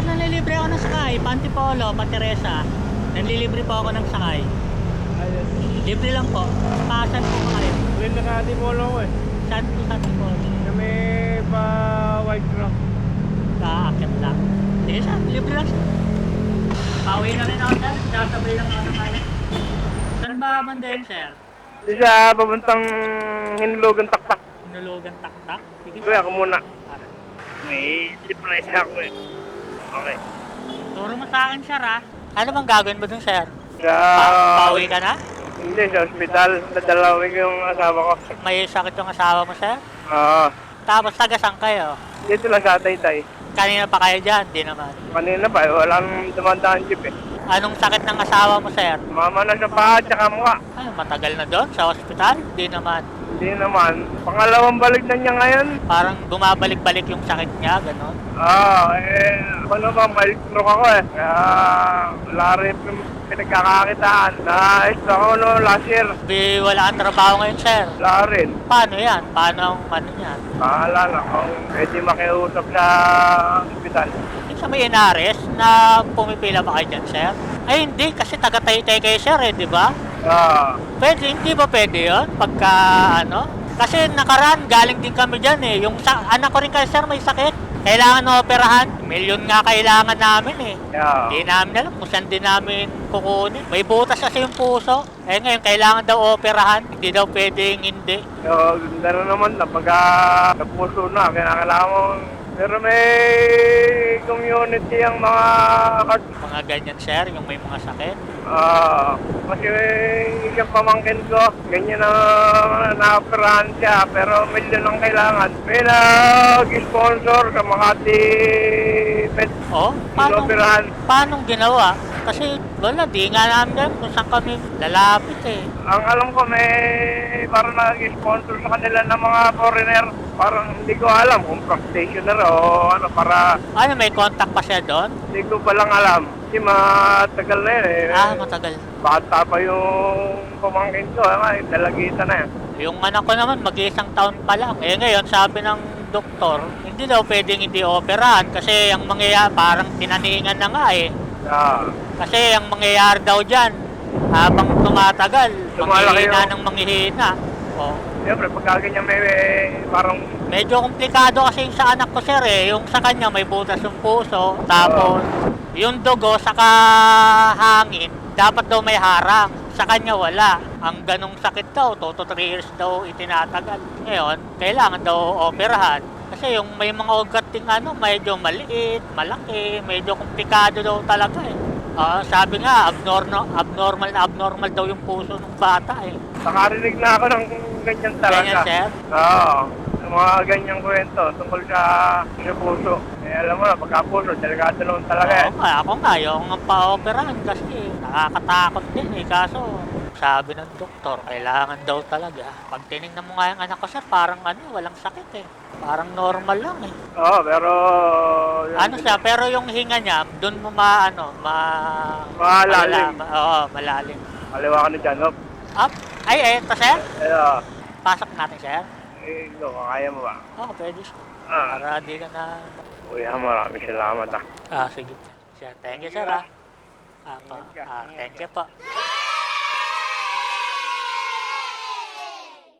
Sir, nanlilibre ako ng sakay. Pantipolo, Pateresa. Nanlilibre po ako ng sakay. Ayun. Libre lang po. Pasan po kayo. Tuwing nakatipolo ko eh. Saan po sa Antipolo? Kami pa white rock. Kaakit lang. Sige sir, libre lang sir. Pauwi na rin ako sir. Sasabay lang ako ng kaya. Saan ba mandayin sir? Siya papuntang hinulugan taktak. Nulugan tak-tak? Sige Kuya ako muna. May depression ako eh. Okay. Turo mo sa akin sir ha. Ano bang gagawin mo dun sir? Sa... Pa- pauwi ka na? Hindi, sa ospital. Dadalawin ko yung asawa ko. May sakit yung asawa mo sir? Oo. Tapos taga-saan kayo? dito lang sa Taytay. Kanina pa kayo dyan? Di naman. Kanina pa, eh, walang dumandaan jeep eh. Anong sakit ng asawa mo sir? Mama na sa paa at saka mukha. Ay, matagal na doon sa ospital? Di naman. Hindi naman. Pangalawang balik na niya ngayon. Parang bumabalik-balik yung sakit niya, gano'n. Ah, eh, ako naman, mild stroke ako eh. Kaya, wala rin yung pinagkakakitaan. Na-stroke ako no, last year. Di wala kang trabaho ngayon, sir. Wala rin. Paano yan? Paano ang ano yan? Bahala na kung pwede makiusap sa hospital. Yung sa may inares na pumipila ba kayo dyan, sir? Ay, hindi. Kasi taga-taytay kayo, sir, eh, di ba? Ah, Pwede, hindi ba pwede yun? Pagka, ano? Kasi nakaraan, galing din kami dyan, eh. Yung sa, anak ko rin kayo, sir, may sakit. Kailangan na operahan. Milyon nga kailangan namin, eh. yeah. Hindi namin alam kung saan din namin kukunin. May butas kasi yung puso. Eh ngayon, kailangan daw operahan. Hindi daw pwedeng hindi. So, gano'n naman na pagka napuso na, kailangan mo. Pero may community ang mga. Mga ganyan, sir, yung may mga sakit. Ah, kasi isang pamangkin ko, ganyan na na-operahan siya, pero milyon ang kailangan. May nag-sponsor sa Makati Pet Oh, paano, paano ginawa? Kasi wala, di nga namin alam kung saan kami lalapit eh. Ang alam ko may parang nag-sponsor sa kanila ng mga foreigner. Parang hindi ko alam kung practitioner o ano para Ano, may contact pa siya doon? hindi ko palang alam. Kasi matagal na yun eh. Ah, matagal. Bata pa yung pamangkin ko, eh, dalagita na yan. Yung anak ko naman, mag-iisang taon pa lang. Eh ngayon, sabi ng doktor, hindi daw pwedeng hindi operahan kasi ang mangyayari, parang tinaningan na nga eh. Ah, Kasi ang mangyayari daw dyan, habang tumatagal, Lumalaki manghihina yung- ng manghihina. Oh. siyempre pagka ganyan may, may parang Medyo komplikado kasi yung sa anak ko sir eh. Yung sa kanya may butas yung puso, tapos yung dugo sa hangin, dapat daw may harang. Sa kanya wala. Ang ganong sakit daw, 2 to 3 years daw itinatagal. Ngayon, kailangan daw operahan. Kasi yung may mga ugat ting ano, medyo maliit, malaki, medyo komplikado daw talaga eh. Ah, sabi nga, abnormal, abnormal na abnormal daw yung puso ng bata eh. nakarinig na ako ng ganyan talaga. Ganyan, sir? Oo. Yung mga ganyang kwento tungkol sa, sa puso. Eh, alam mo na, pagka puso, delikado naman talaga Oo yan. nga, ako nga, yung pa-operahan kasi nakakatakot din eh. Kaso, sabi ng doktor, kailangan daw talaga. Pag tinignan mo nga yung anak ko, sir, parang ano, walang sakit eh. Parang normal lang eh. Oo, pero... Ano siya, pero yung hinga niya, doon mo ma, ano, ma... Malalim. malalaman. Oo, malalim. Kaliwa ka na dyan, hop. Up. Ay, eto, sir. Eh, ah, Pasok natin, sir. eh, ikaw, kaya mo ba? Oo, pwede siya. Ah, Para di ka na... uy, ah, maraming salamat ah. Ah, sige. Sir, thank you, sir, ah. Ah, pa- ah, thank you po.